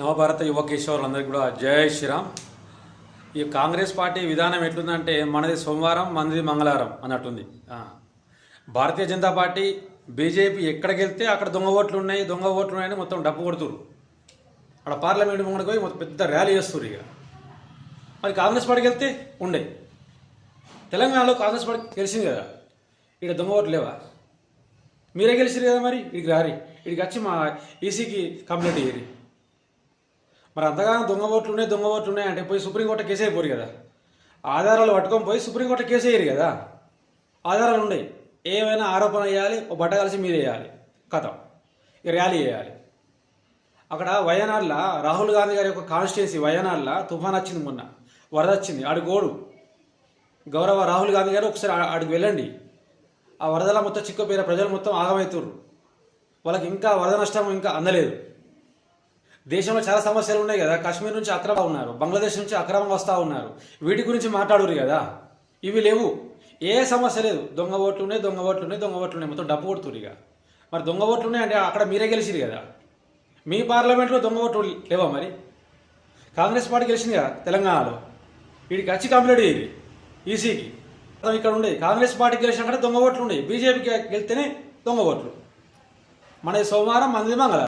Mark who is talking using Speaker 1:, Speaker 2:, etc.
Speaker 1: నవభారత యువ కేశవులందరికీ కూడా జయ శ్రీరామ్. ఈ కాంగ్రెస్ పార్టీ విధానం ఎట్లుందంటే మనది సోమవారం మనది మంగళవారం అన్నట్టుంది. భారతీయ జనతా పార్టీ బీజేపీ ఎక్కడికి వెళ్తే అక్కడ దొంగ ఓట్లు ఉన్నాయి దొంగ ఓట్లు ఉన్నాయని మొత్తం డబ్బు కొడుతురు అక్కడ పార్లమెంట్ ముంగడికి పోయి మొత్తం పెద్ద ర్యాలీ చేస్తారు ఇక. మరి కాంగ్రెస్ పార్టీకి వెళ్తే ఉండే. తెలంగాణలో కాంగ్రెస్ పార్టీ గెలిచింది కదా. ఇక్కడ దొంగ ఓట్లు లేవా? మీరే గెలిచారు కదా మరి? ఇక్కడికి రారి. ఇక్కడికి వచ్చి మా ఈసీకి కంప్లైంట్ చేయరు మరి అంతగానో దొంగ ఓట్లు ఉన్నాయి దొంగ ఓట్లు ఉన్నాయి అంటే పోయి సుప్రీంకోర్టు కేసు అయిపోరు కదా. ఆధారాలు పట్టుకొని పోయి సుప్రీంకోర్టు కేసు వేయరు కదా. ఆధారాలు ఉన్నాయి. ఏమైనా ఆరోపణ వేయాలి ఓ బట్ట కలిసి మీరు వేయాలి. కథ. ఇక ర్యాలీ చేయాలి. అక్కడ వయనాడ్ల రాహుల్ గాంధీ గారి యొక్క కాన్స్టిట్యున్సీ వయనాడ్ల తుఫాన్ వచ్చింది మొన్న. వరద వచ్చింది. ఆడు గోడు. గౌరవ రాహుల్ గాంధీ గారు ఒకసారి ఆ- ఆడికి వెళ్ళండి. ఆ వరదల మొత్తం చిక్కుపోయిన ప్రజలు మొత్తం ఆగమవుతుర్రు వాళ్ళకి ఇంకా వరద నష్టం ఇంకా అందలేదు. దేశంలో చాలా సమస్యలు ఉన్నాయి కదా. కాశ్మీర్ నుంచి అక్రమ ఉన్నారు. బంగ్లాదేశ్ నుంచి అక్రమంగా వస్తూ ఉన్నారు. వీటి గురించి మాట్లాడురు కదా. ఇవి లేవు. ఏ సమస్య లేదు. దొంగ ఓట్లు ఉన్నాయి దొంగ ఓట్లు ఉన్నాయి దొంగ ఓట్లు ఉన్నాయి. మొత్తం డబ్బు కొడుతురు ఇక. మరి దొంగ ఓట్లు ఉన్నాయి అంటే అక్కడ మీరే గెలిచిరు కదా. మీ పార్లమెంట్లో దొంగ ఓట్లు లేవా మరి? కాంగ్రెస్ పార్టీ గెలిచింది కదా తెలంగాణలో. వీడికి వచ్చి కంప్లీట్ అయ్యేది ఈసీకి. ఇక్కడ ఉండేది కాంగ్రెస్ పార్టీ గెలిచిన కూడా దొంగ ఓట్లు ఉండేవి బీజేపీకి గెలిస్తేనే దొంగ ఓట్లు. మన సోమవారం మంది మంగళ